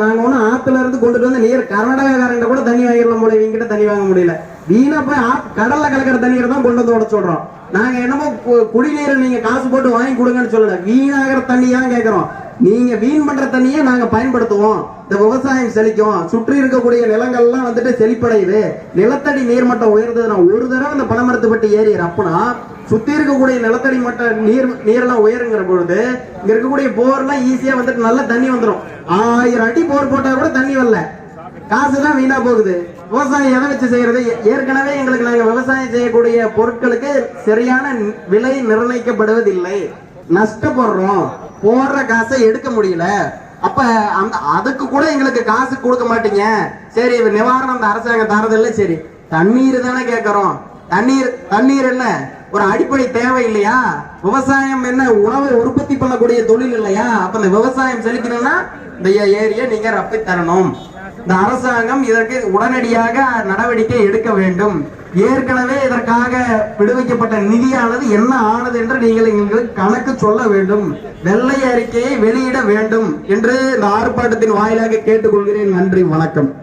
நாங்கள் ஒன்றும் ஆற்றுல இருந்து கொண்டுட்டு வந்து நீர் கர்நாடகாக்காரங்க கூட தண்ணி வாங்கிடலாம் போல இவங்ககிட்ட தண்ணி வாங்க முடியல. வீணா போய் கடல்ல கலக்கிற தண்ணீரை தான் கொண்டு வந்து விட சொல்றோம். நாங்க என்னமோ கு- குடிநீரை நீங்க காசு போட்டு வாங்கி கொடுங்கன்னு சொல்லல. வீணாகிற தண்ணி தான் கேட்கறோம் நீங்க வீண் பண்ற தண்ணியை நாங்க பயன்படுத்துவோம். இந்த விவசாயம் செழிக்கும். சுற்றி இருக்கக்கூடிய நிலங்கள்லாம் வந்துட்டு செழிப்படையுது. நிலத்தடி நீர்மட்டம் உயர்ந்ததுன்னா ஒரு தடவை இந்த பனமரத்துப்பட்டி ஏரி அப்பனா சுத்தி இருக்கக்கூடிய நிலத்தடி மட்ட நீர் நீரெல்லாம் உயருங்கிற பொழுது இங்க இருக்கக்கூடிய போர்லாம் ஈஸியா வந்துட்டு நல்ல தண்ணி வந்துடும் ஆயிரம் அடி போர் போட்டா கூட தண்ணி வரல. காசு தான் வீணா போகுது. விவசாயம் எதை வச்சு செய்யறது? ஏற்கனவே எங்களுக்கு நாங்க விவசாயம் செய்யக்கூடிய பொருட்களுக்கு சரியான விலை நிர்ணயிக்கப்படுவதில்லை. நஷ்டப்படுறோம். போடுற காசை எடுக்க முடியல. அப்ப அந்த அதுக்கு கூட எங்களுக்கு காசு கொடுக்க மாட்டீங்க. சரி நிவாரணம் அந்த அரசாங்கம் தரதில்லை. சரி தண்ணீர் தானே கேட்கறோம் தண்ணீர் தண்ணீர் என்ன? ஒரு அடிப்படை தேவை இல்லையா விவசாயம் என்ன? உணவை உற்பத்தி பண்ணக்கூடிய தொழில் இல்லையா? அப்ப இந்த விவசாயம் செழிக்கணும்னா இந்த ஏ- ஏரியை நீங்க ரப்பி தரணும் இந்த அரசாங்கம் இதற்கு உடனடியாக நடவடிக்கை எடுக்க வேண்டும். ஏற்கனவே இதற்காக விடுவிக்கப்பட்ட நிதியானது என்ன ஆனது என்று நீங்கள் எங்களுக்கு கணக்கு சொல்ல வேண்டும். வெள்ளை அறிக்கையை வெளியிட வேண்டும் என்று இந்த ஆர்ப்பாட்டத்தின் வாயிலாக கேட்டுக்கொள்கிறேன். நன்றி வணக்கம்.